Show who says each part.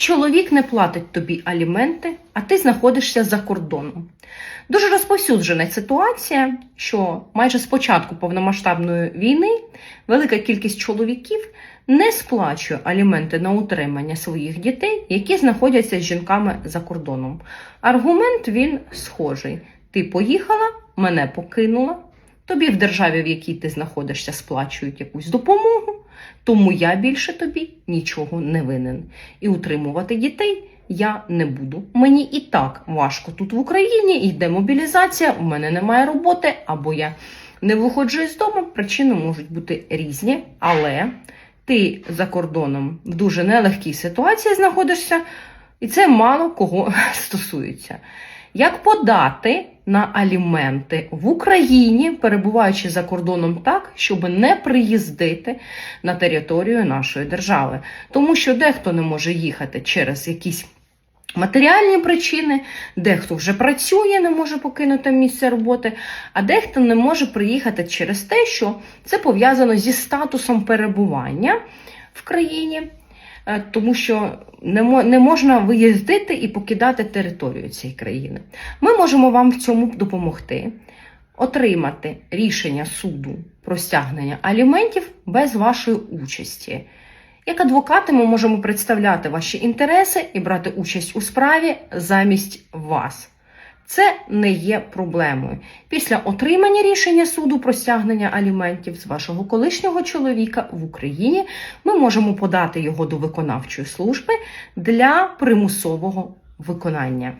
Speaker 1: Чоловік не платить тобі аліменти, а ти знаходишся за кордоном. Дуже розповсюджена ситуація, що майже з початку повномасштабної війни велика кількість чоловіків не сплачує аліменти на утримання своїх дітей, які знаходяться з жінками за кордоном. Аргумент він схожий: ти поїхала, мене покинула. Тобі в державі, в якій ти знаходишся, сплачують якусь допомогу, тому я більше тобі нічого не винен. І утримувати дітей я не буду. Мені і так важко тут в Україні, йде мобілізація, у мене немає роботи, або я не виходжу із дому. Причини можуть бути різні, але ти за кордоном в дуже нелегкій ситуації знаходишся, і це мало кого стосується. Як подати на аліменти в Україні, перебуваючи за кордоном так, щоб не приїздити на територію нашої держави? Тому що дехто не може їхати через якісь матеріальні причини, дехто вже працює, не може покинути місце роботи, а дехто не може приїхати через те, що це пов'язано зі статусом перебування в країні. Е, Тому що не можна виїздити і покидати територію цієї країни. Ми можемо вам в цьому допомогти, отримати рішення суду про стягнення аліментів без вашої участі. Як адвокати, ми можемо представляти ваші інтереси і брати участь у справі замість вас. Це не є проблемою. Після отримання рішення суду про стягнення аліментів з вашого колишнього чоловіка в Україні ми можемо подати його до виконавчої служби для примусового виконання.